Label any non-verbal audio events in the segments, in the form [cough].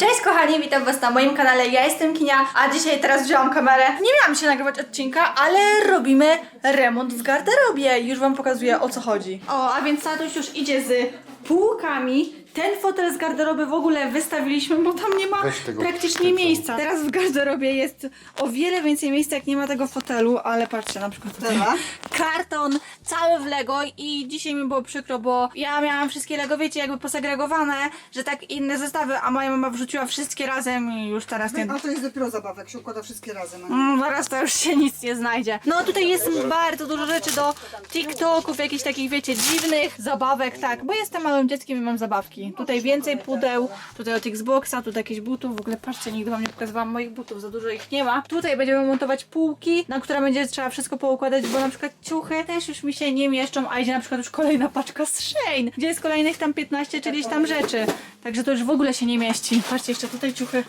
Cześć kochani, witam was na moim kanale, ja jestem Kinia, a dzisiaj teraz wzięłam kamerę. Nie miałam się nagrywać odcinka, ale robimy remont w garderobie. Już wam pokazuję o co chodzi. O, a więc tatuś już idzie z półkami. Ten fotel z garderoby w ogóle wystawiliśmy, bo tam nie ma Weź tego praktycznie miejsca. Teraz w garderobie jest o wiele więcej miejsca, jak nie ma tego fotelu, ale patrzcie, na przykład tutaj Dobra. [laughs] karton cały w Lego i dzisiaj mi było przykro, bo ja miałam wszystkie Lego, wiecie, jakby posegregowane, że tak inne zestawy, a moja mama wrzuciła wszystkie razem i już teraz nie... A to jest dopiero zabawa, jak się układa wszystkie razem. a nie? Mm, Zaraz to już się nic nie znajdzie. No tutaj jest bardzo dużo rzeczy do TikToków, jakichś takich, wiecie, dziwnych zabawek, tak, bo jestem małym dzieckiem i mam zabawki. Tutaj więcej pudeł, tutaj od Xboxa, tutaj jakieś butów, w ogóle patrzcie, nigdy wam nie pokazywałam moich butów, za dużo ich nie ma. Tutaj będziemy montować półki, na które będzie trzeba wszystko poukładać, bo na przykład ciuchy też już mi się nie mieszczą, a idzie na przykład już kolejna paczka z Shein, gdzie jest kolejnych tam 15 czyliś tam rzeczy. Także to już w ogóle się nie mieści. Patrzcie, jeszcze tutaj ciuchy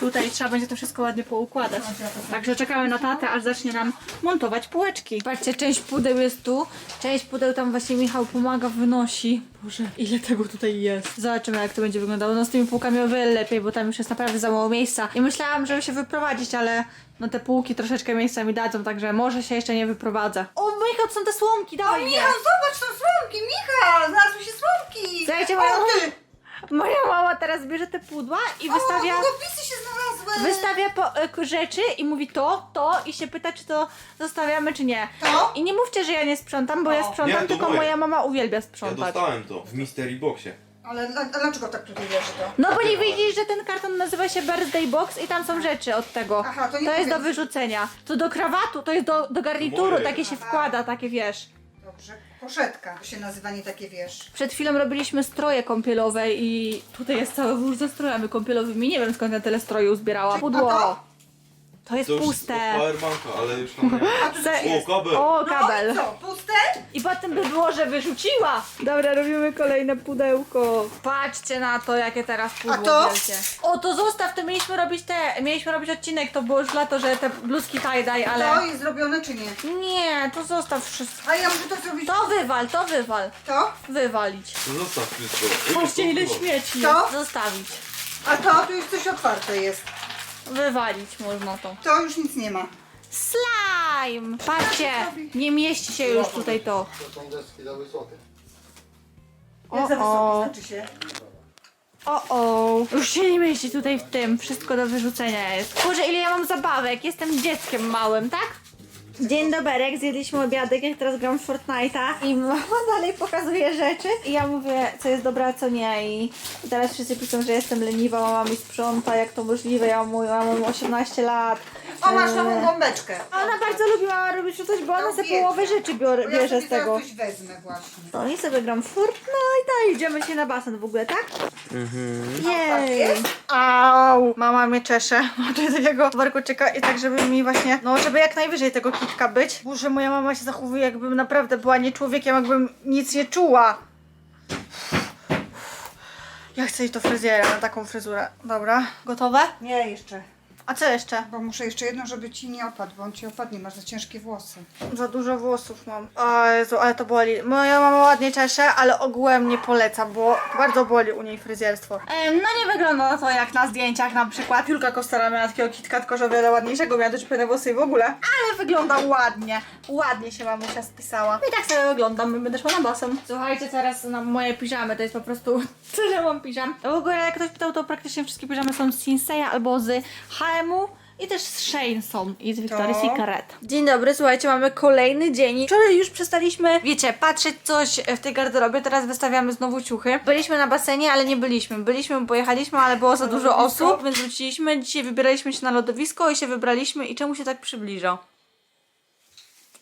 Tutaj trzeba będzie to wszystko ładnie poukładać. Także czekamy na tatę, aż zacznie nam montować półeczki. Patrzcie, część pudeł jest tu, część pudeł tam właśnie Michał pomaga, wynosi. Boże, ile tego tutaj jest. Zobaczymy, jak to będzie wyglądało. No z tymi półkami o wiele lepiej, bo tam już jest naprawdę za mało miejsca. I myślałam, żeby się wyprowadzić, ale no te półki troszeczkę miejsca mi dadzą, także może się jeszcze nie wyprowadzę. O, Michał, to są te słomki, dawaj je. Michał, zobacz, są słomki! Michał, znalazły się słomki! Słuchajcie, O, moja, ty! Moja mama teraz bierze te pudła i wystawia... O, długopisy się znalazły! Wystawia po, e, k- rzeczy i mówi to, to i się pyta, czy to zostawiamy, czy nie. To? I nie mówcie, że ja nie sprzątam, bo ja O. sprzątam, Nie, to tylko moje. moja mama uwielbia Ja sprzątać. dostałem to w Mystery Boxie. Ale dla, a dlaczego tak tutaj leży to? no bo nie widzisz, że ten karton nazywa się Birthday Box i tam są rzeczy od tego. Aha, to nie jest do powiem. wyrzucenia. To do krawatu, to jest do, do garnituru, Moje. takie się wkłada, takie wiesz. Dobrze, koszetka to się nazywa, nie takie wiesz. Przed chwilą robiliśmy stroje kąpielowe i tutaj jest cały wóz ze strojami kąpielowymi. Nie wiem skąd ja tyle stroju zbierała. Pudło. To? Jest To już puste. Powerbanka, ale już tam nie. Se-. O, kabel! O, No kabel. i co, puste? I potem by było, że wyrzuciła. Dobra, robimy kolejne pudełko. Patrzcie na to, jakie teraz pudło A to? wielkie. O, to zostaw, to mieliśmy robić te, mieliśmy robić odcinek, to było już lato, że te bluzki tie-dye, To ale... jest zrobione czy nie? Nie, to zostaw wszystko. A ja muszę to zrobić. To wywal, to wywal. To? Wywalić. To zostaw wszystko. Patrzcie, ile śmieci To? Zostawić. A to? Tu już coś otwarte jest. Wywalić można to. To już nic nie ma. Slime! Patrzcie, nie mieści się już tutaj to. To są deski za wysokie. Jak za O, o. znaczy się? O, o, już się nie mieści tutaj w tym. Wszystko do wyrzucenia jest. Boże, ile ja mam zabawek. Jestem dzieckiem małym, tak? Dzień doberek, zjedliśmy obiadek, jak teraz gram w Fortnite'a. I mama dalej pokazuje rzeczy. I ja mówię, co jest dobre, a co nie. I teraz wszyscy piszą, że jestem leniwa, mama mi sprząta, jak to możliwe, ja mam, ja mam 18 lat. O, masz nową gąbeczkę. Ona bardzo lubi mama robić coś, bo ona No sobie połowę rzeczy biorę, ja bierze sobie z tego. zaraz coś wezmę właśnie. No i sobie gram w Fortnite'a i idziemy się na basen w ogóle, tak? tak Jej. jest? Au! Mama mnie czesze. Ma tutaj takiego warkoczyka i tak, żeby mi właśnie, no żeby jak najwyżej tego kitka być. Boże, moja mama się zachowuje jakbym naprawdę była nie człowiekiem, jakbym nic nie czuła. Ja chcę iść do fryzjera na taką fryzurę. Dobra, gotowe? Nie, jeszcze. A co jeszcze? Bo muszę jeszcze jedno, żeby ci nie opadł, bo on ci opadnie, masz za ciężkie włosy. Za dużo włosów mam. O Jezu, ale to boli. Moja mama ładnie czesze, ale ogółem nie poleca, bo bardzo boli u niej fryzjerstwo. no nie wygląda to jak na zdjęciach na przykład. Julka Kostara miała takiego kitka, tylko że o wiele ładniejszego, miała dość włosy i w ogóle. Ale wygląda ładnie. Ładnie się mamusia spisała. I tak sobie wyglądam, my będę szła na basen. Słuchajcie, teraz na moje piżamy, to jest po prostu [laughs] tyle mam piżam. W ogóle jak ktoś pytał, to praktycznie wszystkie piżamy są z Sinseya albo z I też z Shane są i z Victoria's To. Secret. Dzień dobry, słuchajcie, mamy kolejny dzień. Wczoraj już przestaliśmy, wiecie, patrzeć coś w tej garderobie, teraz wystawiamy znowu ciuchy. Byliśmy na basenie, ale nie byliśmy. Byliśmy, pojechaliśmy, ale było za dużo osób, więc wróciliśmy. Dzisiaj wybieraliśmy się na lodowisko i się wybraliśmy. I czemu się tak przybliża?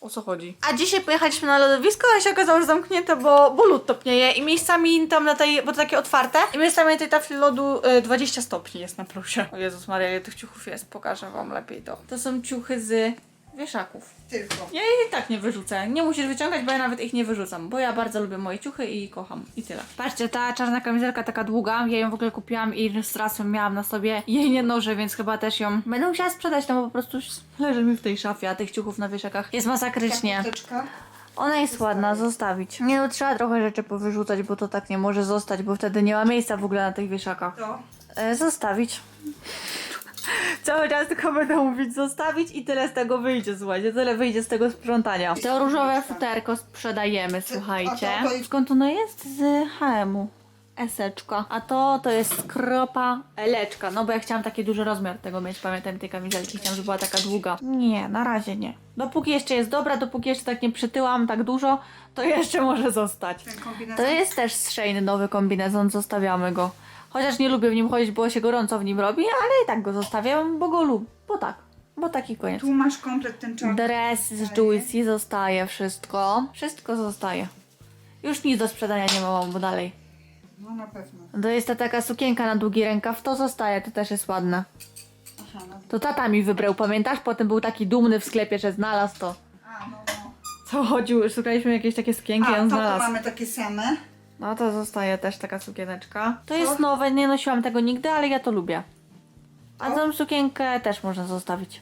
O co chodzi? A dzisiaj pojechaliśmy na lodowisko, ale się okazało, że zamknięte, bo, bo lód topnieje i miejscami tam na tej, bo to takie otwarte, i miejscami na tej tafli lodu y, 20 stopni jest na plusie. O Jezus Maria, ile tych ciuchów jest, pokażę wam lepiej to. To są ciuchy z wieszaków. Tylko. Ja ich i tak nie wyrzucę. Nie musisz wyciągać, bo ja nawet ich nie wyrzucam, bo ja bardzo lubię moje ciuchy i kocham. I tyle. Patrzcie, ta czarna kamizelka taka długa, ja ją w ogóle kupiłam i z trasem miałam na sobie. Jej nie noszę, więc chyba też ją będę musiała sprzedać, no bo po prostu leży mi w tej szafie, a tych ciuchów na wieszakach jest masakrycznie. Kurteczka. Ona jest ładna, zostawić. Nie no, trzeba trochę rzeczy powyrzucać, bo to tak nie może zostać, bo wtedy nie ma miejsca w ogóle na tych wieszakach. To. e, zostawić. Cały czas tylko będę mówić zostawić i tyle z tego wyjdzie, słuchajcie, tyle wyjdzie z tego sprzątania. To różowe futerko sprzedajemy, słuchajcie. Skąd ono jest? Z HM-u. Eseczka. A to to jest skropa eleczka. No bo ja chciałam taki duży rozmiar tego mieć. Pamiętam tej kamizelki. Chciałam, żeby była taka długa. Nie, na razie nie. Dopóki jeszcze jest dobra, dopóki jeszcze tak nie przytyłam tak dużo, to jeszcze może zostać. Ten kombinezon. To jest też z Shein nowy kombinezon, zostawiamy go. Chociaż nie lubię w nim chodzić, bo się gorąco w nim robi, ale i tak go zostawiam, bo go lubię. Bo tak. Bo taki koniec. Tu masz komplet ten czarny. Dres z Juicy zostaje wszystko. Wszystko zostaje. Już nic do sprzedania nie mam, bo dalej. No na pewno. To jest ta taka sukienka na długi rękaw, to zostaje, to też jest ładne. Aha, no. To tata mi wybrał, pamiętasz? Potem był taki dumny w sklepie, że znalazł to. A, no, no. Co chodził, szukaliśmy jakieś takie sukienki, A, on to znalazł. mamy takie same. No to zostaje też taka sukieneczka. To jest nowe, nie nosiłam tego nigdy, ale ja to lubię. A tą sukienkę też można zostawić.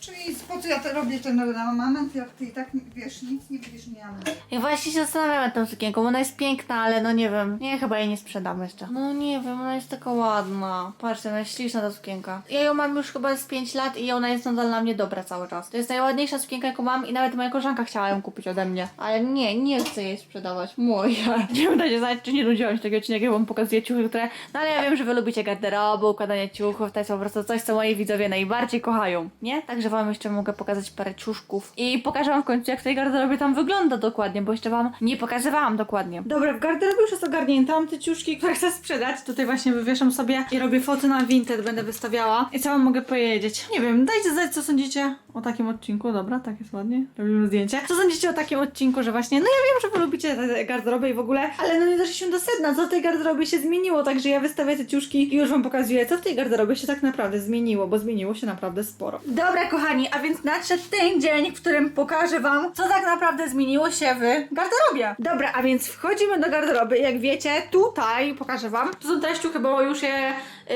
Czyli po co ja to robię ten ornament, jak ty i tak wiesz, nic nie będziesz miała. Ja właśnie się zastanawiam nad tą sukienką, ona jest piękna, ale no nie wiem. Nie, chyba jej nie sprzedam jeszcze. No nie wiem, ona jest taka ładna. Patrzcie, ona jest śliczna ta sukienka. Ja ją mam już chyba z 5 lat i ona jest nadal na mnie dobra cały czas. To jest najładniejsza sukienka, jaką mam i nawet moja koleżanka chciała ją kupić ode mnie. Ale nie, nie chcę jej sprzedawać. Moja. [laughs] Nie wiem, dajcie znać, czy nie nudziłam się tego odcinka, jak wam pokazuję ciuchy, które... No ale ja wiem, że wy lubicie garderobę, układanie ciuchów, to jest po prostu coś, co moi widzowie najbardziej kochają, nie? Także wam jeszcze mogę pokazać parę ciuszków i pokażę wam w końcu, jak w tej garderobie tam wygląda dokładnie, bo jeszcze wam nie pokazywałam dokładnie. Dobra, w garderobie już jest ogarnięta, mam te ciuszki, które chcę sprzedać. Tutaj właśnie wywieszam sobie i robię foty na Vinted, będę wystawiała. I co wam mogę powiedzieć? Nie wiem, dajcie znać, co sądzicie o takim odcinku. Dobra, tak jest ładnie. Robimy zdjęcie. Co sądzicie o takim odcinku, że właśnie, no ja wiem, że wy lubicie tę garderobę i w ogóle, ale no nie doszliśmy do sedna, co w tej garderobie się zmieniło, także ja wystawię te ciuszki i już wam pokazuję, co w tej garderobie się tak naprawdę zmieniło, bo zmieniło się naprawdę sporo. Dobra, kochani, a więc nadszedł ten dzień, w którym pokażę wam, co tak naprawdę zmieniło się w garderobie. Dobra, a więc wchodzimy do garderoby, jak wiecie, tutaj pokażę wam. To są te ciuchy, bo już je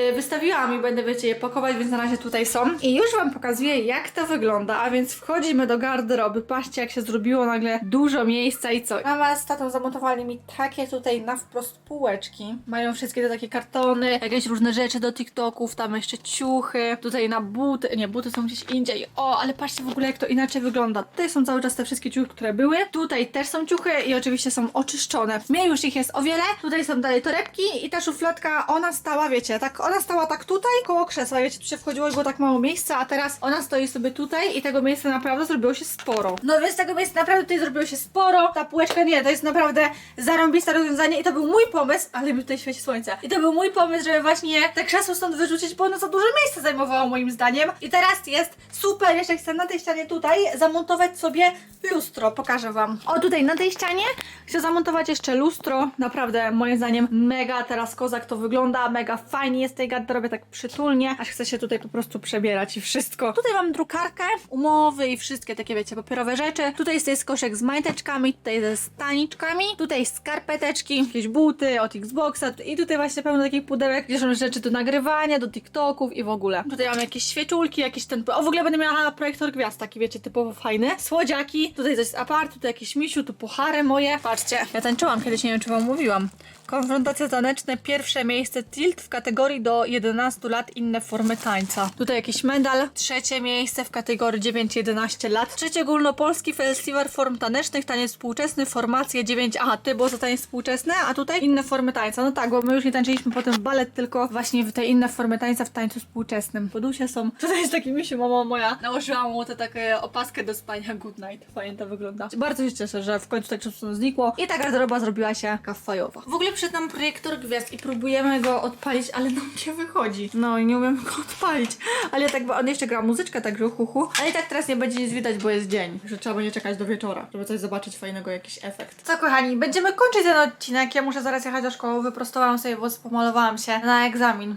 y, wystawiłam i będę, wiecie, je pakować, więc na razie tutaj są. I już wam pokazuję, jak to wygląda, a więc wchodzimy do garderoby. Patrzcie, jak się zrobiło nagle dużo miejsca i co. Mama z tatą zamontowali mi takie tutaj na wprost półeczki. Mają wszystkie te takie kartony, jakieś różne rzeczy do TikToków, tam jeszcze ciuchy, tutaj na buty, nie, buty są gdzieś indziej. O, ale patrzcie w ogóle, jak to inaczej wygląda. Tutaj są cały czas te wszystkie ciuchy, które były. Tutaj też są ciuchy i oczywiście są oczyszczone. Mnie już ich jest o wiele. Tutaj są dalej torebki i ta szufladka, ona stała, wiecie, tak, ona stała tak tutaj, koło krzesła, wiecie, tu się wchodziło i było tak mało miejsca, a teraz ona stoi sobie tutaj i tego miejsca naprawdę zrobiło się sporo. No więc tego miejsca naprawdę tutaj zrobiło się sporo. Ta półeczka nie, to jest naprawdę zarąbiste rozwiązanie i to był mój pomysł, ale mi tutaj świeci słońce. I to był mój pomysł, żeby właśnie te krzesło stąd wyrzucić, bo ono za duże miejsce zajmowało moim zdaniem. I teraz jest super, jeszcze chcę na tej ścianie tutaj zamontować sobie lustro, pokażę wam. O, tutaj na tej ścianie chcę zamontować jeszcze lustro. Naprawdę, moim zdaniem, mega teraz kozak to wygląda, mega fajnie jest tej garderobie, tak przytulnie, aż chcę się tutaj po prostu przebierać i wszystko. Tutaj mam drukarkę, umowy i wszystkie takie, wiecie, papierowe rzeczy. Tutaj jest, koszek z majteczkami, tutaj ze staniczkami, tutaj skarpeteczki, jakieś buty od Xboxa i tutaj właśnie pełno takich pudełek, gdzie są rzeczy do nagrywania, do TikToków i w ogóle. Tutaj mam jakieś świeczulki, jakieś ten... O, w ogóle będę miała projektor gwiazd, taki wiecie, typowo fajny. Słodziaki, tutaj coś z apart, tutaj jakieś misiu, tu puchary moje. Patrzcie, ja tańczyłam kiedyś, nie wiem czy wam mówiłam. Konfrontacje taneczne, pierwsze miejsce tilt w kategorii do 11 lat, inne formy tańca. Tutaj jakiś medal, trzecie miejsce w kategorii 9-11 lat. Trzeci ogólnopolski festiwal form tanecznych, taniec współczesny, formacje 9, aha, ty było za taniec współczesny, a tutaj inne formy tańca. No tak, bo my już nie tańczyliśmy potem balet, tylko właśnie w te inne formy tańca w tańcu współczesnym. Podusia są, [laughs] tutaj jest taki misiu, mama moja, nałożyłam mu tę taką opaskę do spania good night. Fajnie to wygląda. Bardzo się cieszę, że w końcu tak szybko znikło i ta garderoba zrobiła się kafajowa. W ogóle przed nam projektor gwiazd i próbujemy go odpalić, ale nam nie wychodzi. No i nie umiem go [laughs] odpalić. Ale tak, bo on jeszcze gra muzyczkę, także hu, hu. Ale i tak teraz nie będzie nic widać, bo jest dzień. Że trzeba będzie czekać do wieczora, żeby coś zobaczyć fajnego, jakiś efekt. Co kochani, będziemy kończyć ten odcinek. Ja muszę zaraz jechać do szkoły. Wyprostowałam sobie włos, pomalowałam się na egzamin.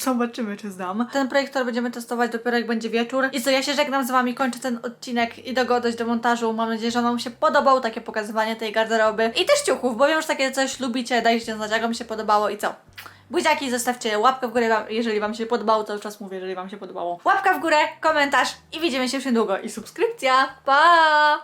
Zobaczymy, czy zdam. Ten projektor będziemy testować dopiero jak będzie wieczór. I co, ja się żegnam z wami, kończę ten odcinek i go dojść do montażu. Mam nadzieję, że wam się podobał takie pokazywanie tej garderoby. I też ciuchów, bo wiem, że takie coś lubicie, dajcie znać, jak wam się podobało i co. Buziaki, zostawcie łapkę w górę, jeżeli wam się podobało, cały czas mówię, jeżeli wam się podobało. Łapka w górę, komentarz i widzimy się już niedługo. I subskrypcja. Pa!